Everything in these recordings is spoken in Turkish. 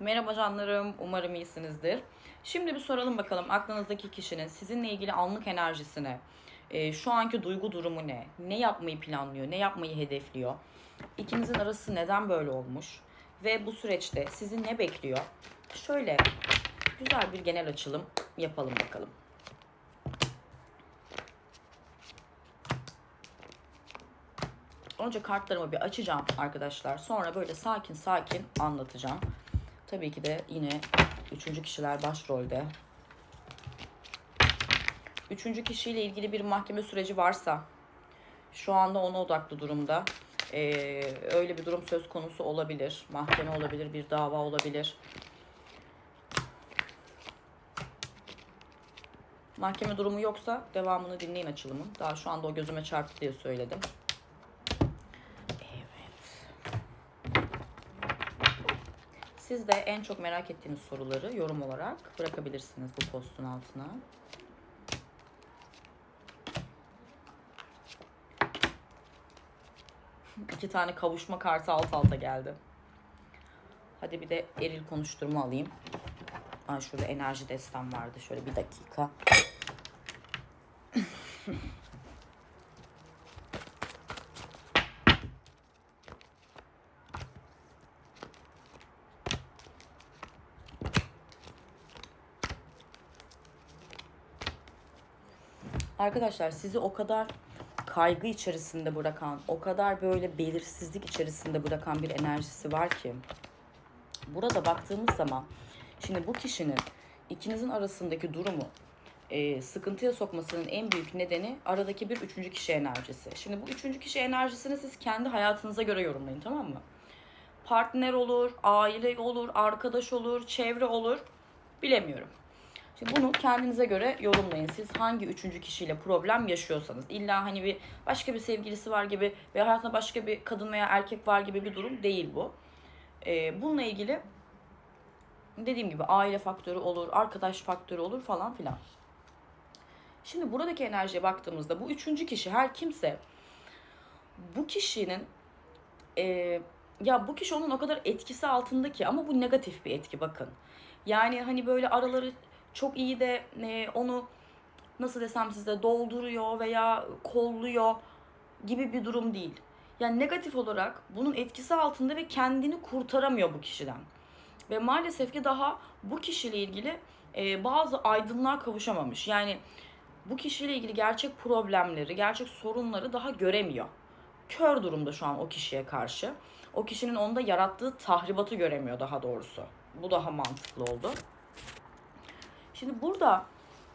Merhaba canlarım, umarım iyisinizdir. Şimdi bir soralım bakalım aklınızdaki kişinin sizinle ilgili anlık enerjisine, e, şu anki duygu durumu ne, ne yapmayı planlıyor, ne yapmayı hedefliyor, ikinizin arası neden böyle olmuş ve bu süreçte sizi ne bekliyor? Şöyle güzel bir genel açılım yapalım bakalım. Önce kartlarımı bir açacağım arkadaşlar. Sonra böyle sakin sakin anlatacağım. Tabii ki de yine üçüncü kişiler başrolde. Üçüncü kişiyle ilgili bir mahkeme süreci varsa şu anda ona odaklı durumda. Ee, öyle bir durum söz konusu olabilir. Mahkeme olabilir, bir dava olabilir. Mahkeme durumu yoksa devamını dinleyin açılımın. Daha şu anda o gözüme çarptı diye söyledim. Siz de en çok merak ettiğiniz soruları yorum olarak bırakabilirsiniz bu postun altına. İki tane kavuşma kartı alt alta geldi. Hadi bir de eril konuşturma alayım. Aa, şurada enerji destem vardı. Şöyle bir dakika. Arkadaşlar sizi o kadar kaygı içerisinde bırakan, o kadar böyle belirsizlik içerisinde bırakan bir enerjisi var ki. Burada baktığımız zaman şimdi bu kişinin ikinizin arasındaki durumu e, sıkıntıya sokmasının en büyük nedeni aradaki bir üçüncü kişi enerjisi. Şimdi bu üçüncü kişi enerjisini siz kendi hayatınıza göre yorumlayın tamam mı? Partner olur, aile olur, arkadaş olur, çevre olur. Bilemiyorum. Şimdi bunu kendinize göre yorumlayın. Siz hangi üçüncü kişiyle problem yaşıyorsanız. illa hani bir başka bir sevgilisi var gibi veya hayatında başka bir kadın veya erkek var gibi bir durum değil bu. Ee, bununla ilgili dediğim gibi aile faktörü olur, arkadaş faktörü olur falan filan. Şimdi buradaki enerjiye baktığımızda bu üçüncü kişi her kimse bu kişinin e, ya bu kişi onun o kadar etkisi altında ki ama bu negatif bir etki bakın. Yani hani böyle araları çok iyi de e, onu nasıl desem size dolduruyor veya kolluyor gibi bir durum değil. Yani negatif olarak bunun etkisi altında ve kendini kurtaramıyor bu kişiden. Ve maalesef ki daha bu kişiyle ilgili e, bazı aydınlığa kavuşamamış. Yani bu kişiyle ilgili gerçek problemleri, gerçek sorunları daha göremiyor. Kör durumda şu an o kişiye karşı. O kişinin onda yarattığı tahribatı göremiyor daha doğrusu. Bu daha mantıklı oldu. Şimdi burada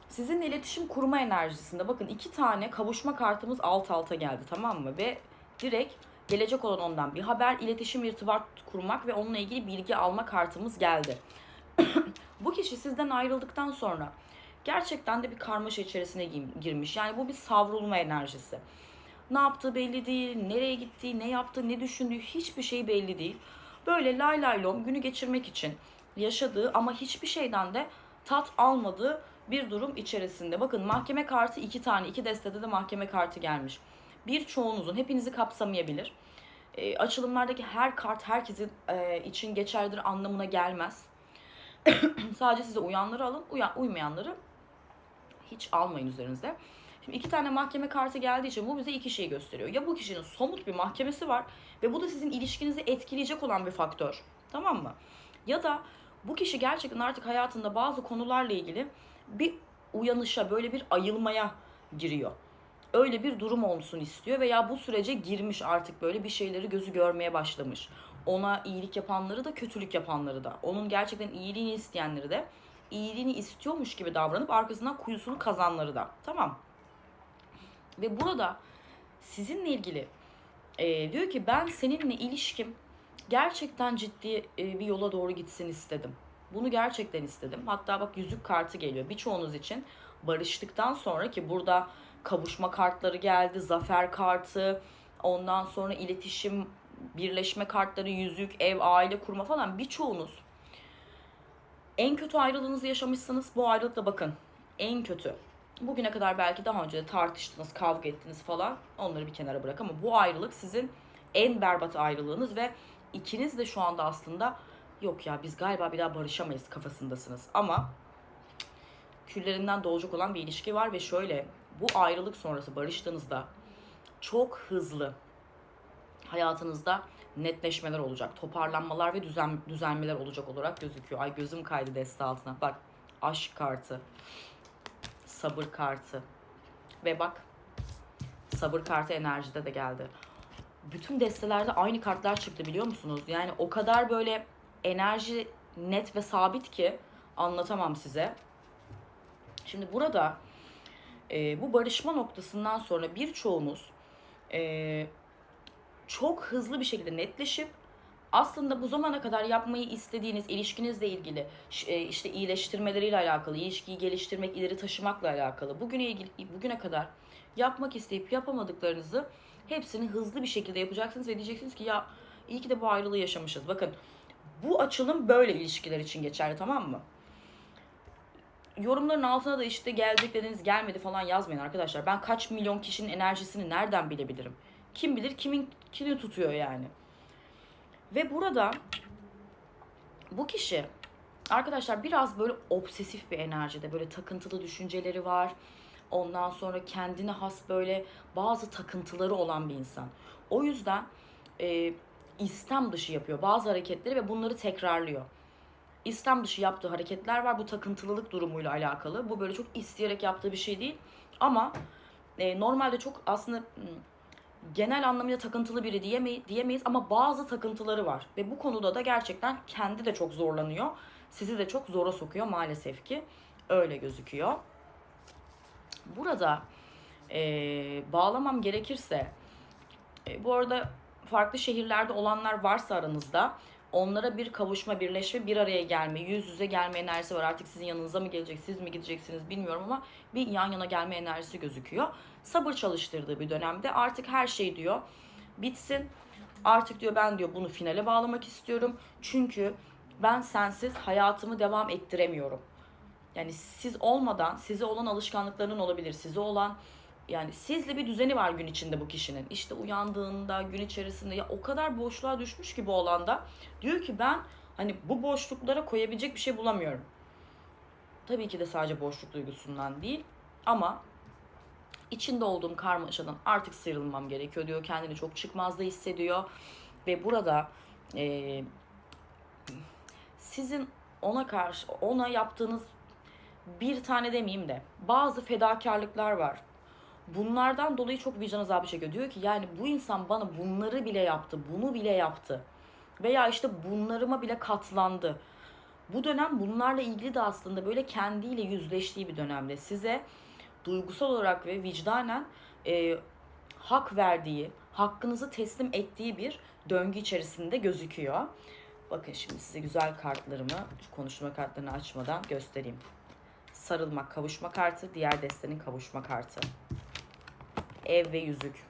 sizinle iletişim kurma enerjisinde bakın iki tane kavuşma kartımız alt alta geldi tamam mı? Ve direkt gelecek olan ondan bir haber, iletişim, irtibat kurmak ve onunla ilgili bilgi alma kartımız geldi. bu kişi sizden ayrıldıktan sonra gerçekten de bir karmaşa içerisine girmiş. Yani bu bir savrulma enerjisi. Ne yaptığı belli değil, nereye gittiği, ne yaptığı, ne düşündüğü hiçbir şey belli değil. Böyle lay lay lom günü geçirmek için yaşadığı ama hiçbir şeyden de tat almadığı bir durum içerisinde. Bakın mahkeme kartı iki tane, iki destede de mahkeme kartı gelmiş. Birçoğunuzun, hepinizi kapsamayabilir. E, açılımlardaki her kart herkesin e, için geçerlidir anlamına gelmez. Sadece size uyanları alın, uyan, uymayanları hiç almayın üzerinize. Şimdi iki tane mahkeme kartı geldiği için bu bize iki şey gösteriyor. Ya bu kişinin somut bir mahkemesi var ve bu da sizin ilişkinizi etkileyecek olan bir faktör. Tamam mı? Ya da bu kişi gerçekten artık hayatında bazı konularla ilgili bir uyanışa, böyle bir ayılmaya giriyor. Öyle bir durum olsun istiyor veya bu sürece girmiş artık böyle bir şeyleri gözü görmeye başlamış. Ona iyilik yapanları da kötülük yapanları da. Onun gerçekten iyiliğini isteyenleri de iyiliğini istiyormuş gibi davranıp arkasından kuyusunu kazanları da. Tamam. Ve burada sizinle ilgili e, diyor ki ben seninle ilişkim gerçekten ciddi e, bir yola doğru gitsin istedim. Bunu gerçekten istedim. Hatta bak yüzük kartı geliyor. Birçoğunuz için barıştıktan sonra ki burada kavuşma kartları geldi, zafer kartı, ondan sonra iletişim, birleşme kartları, yüzük, ev, aile kurma falan birçoğunuz en kötü ayrılığınızı yaşamışsınız. Bu ayrılıkta bakın en kötü. Bugüne kadar belki daha önce de tartıştınız, kavga ettiniz falan. Onları bir kenara bırak ama bu ayrılık sizin en berbat ayrılığınız ve ikiniz de şu anda aslında yok ya biz galiba bir daha barışamayız kafasındasınız. Ama küllerinden doğacak olan bir ilişki var ve şöyle bu ayrılık sonrası barıştığınızda çok hızlı hayatınızda netleşmeler olacak. Toparlanmalar ve düzen, düzelmeler olacak olarak gözüküyor. Ay gözüm kaydı deste altına. Bak aşk kartı, sabır kartı ve bak sabır kartı enerjide de geldi. Bütün destelerde aynı kartlar çıktı biliyor musunuz? Yani o kadar böyle enerji net ve sabit ki anlatamam size. Şimdi burada e, bu barışma noktasından sonra birçoğumuz e, çok hızlı bir şekilde netleşip aslında bu zamana kadar yapmayı istediğiniz ilişkinizle ilgili e, işte iyileştirmeleriyle alakalı, ilişkiyi geliştirmek, ileri taşımakla alakalı bugüne ilgili bugüne kadar yapmak isteyip yapamadıklarınızı hepsini hızlı bir şekilde yapacaksınız ve diyeceksiniz ki ya iyi ki de bu ayrılığı yaşamışız. Bakın bu açılım böyle ilişkiler için geçerli tamam mı? yorumların altına da işte gelecek dediniz gelmedi falan yazmayın arkadaşlar. Ben kaç milyon kişinin enerjisini nereden bilebilirim? Kim bilir kimin kimi tutuyor yani. Ve burada bu kişi arkadaşlar biraz böyle obsesif bir enerjide böyle takıntılı düşünceleri var. Ondan sonra kendine has böyle bazı takıntıları olan bir insan. O yüzden e, istem dışı yapıyor bazı hareketleri ve bunları tekrarlıyor. İstem dışı yaptığı hareketler var. Bu takıntılılık durumuyla alakalı. Bu böyle çok isteyerek yaptığı bir şey değil. Ama e, normalde çok aslında hmm, genel anlamıyla takıntılı biri diyemey- diyemeyiz ama bazı takıntıları var. Ve bu konuda da gerçekten kendi de çok zorlanıyor. Sizi de çok zora sokuyor maalesef ki. Öyle gözüküyor. Burada e, bağlamam gerekirse e, bu arada farklı şehirlerde olanlar varsa aranızda onlara bir kavuşma, birleşme, bir araya gelme, yüz yüze gelme enerjisi var. Artık sizin yanınıza mı gelecek, siz mi gideceksiniz bilmiyorum ama bir yan yana gelme enerjisi gözüküyor. Sabır çalıştırdığı bir dönemde artık her şey diyor bitsin. Artık diyor ben diyor bunu finale bağlamak istiyorum. Çünkü ben sensiz hayatımı devam ettiremiyorum. Yani siz olmadan size olan alışkanlıkların olabilir. Size olan yani sizle bir düzeni var gün içinde bu kişinin. İşte uyandığında gün içerisinde ya o kadar boşluğa düşmüş ki bu alanda. Diyor ki ben hani bu boşluklara koyabilecek bir şey bulamıyorum. Tabii ki de sadece boşluk duygusundan değil ama içinde olduğum karmaşadan artık sıyrılmam gerekiyor diyor. Kendini çok çıkmazda hissediyor ve burada eee, sizin ona karşı ona yaptığınız bir tane demeyeyim de bazı fedakarlıklar var. Bunlardan dolayı çok vicdan azabı çekiyor. Diyor ki yani bu insan bana bunları bile yaptı, bunu bile yaptı. Veya işte bunlarıma bile katlandı. Bu dönem bunlarla ilgili de aslında böyle kendiyle yüzleştiği bir dönemde. Size duygusal olarak ve vicdanen e, hak verdiği, hakkınızı teslim ettiği bir döngü içerisinde gözüküyor. Bakın şimdi size güzel kartlarımı, konuşma kartlarını açmadan göstereyim. Sarılmak, kavuşma kartı, diğer destenin kavuşma kartı. Ev ve yüzük.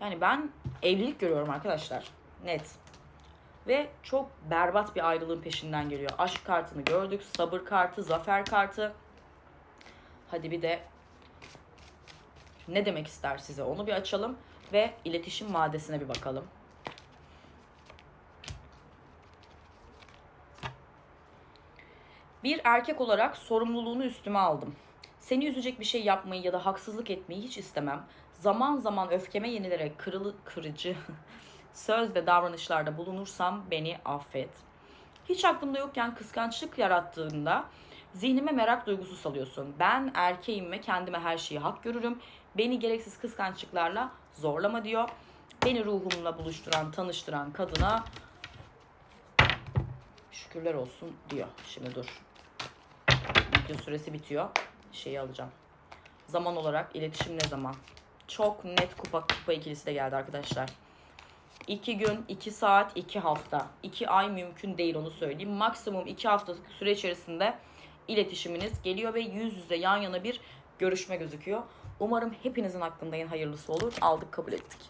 Yani ben evlilik görüyorum arkadaşlar. Net. Ve çok berbat bir ayrılığın peşinden geliyor. Aşk kartını gördük. Sabır kartı, zafer kartı. Hadi bir de ne demek ister size onu bir açalım. Ve iletişim maddesine bir bakalım. Bir erkek olarak sorumluluğunu üstüme aldım. Seni üzecek bir şey yapmayı ya da haksızlık etmeyi hiç istemem. Zaman zaman öfkeme yenilerek kırılı kırıcı söz ve davranışlarda bulunursam beni affet. Hiç aklımda yokken kıskançlık yarattığında zihnime merak duygusu salıyorsun. Ben erkeğim ve kendime her şeyi hak görürüm. Beni gereksiz kıskançlıklarla zorlama diyor. Beni ruhumla buluşturan, tanıştıran kadına şükürler olsun diyor. Şimdi dur. Video süresi bitiyor. Şeyi alacağım. Zaman olarak iletişim ne zaman? Çok net kupa kupa ikilisi de geldi arkadaşlar. 2 gün, 2 saat, 2 hafta. 2 ay mümkün değil onu söyleyeyim. Maksimum 2 haftalık süre içerisinde iletişiminiz geliyor ve yüz yüze yan yana bir görüşme gözüküyor. Umarım hepinizin aklında en hayırlısı olur. Aldık kabul ettik.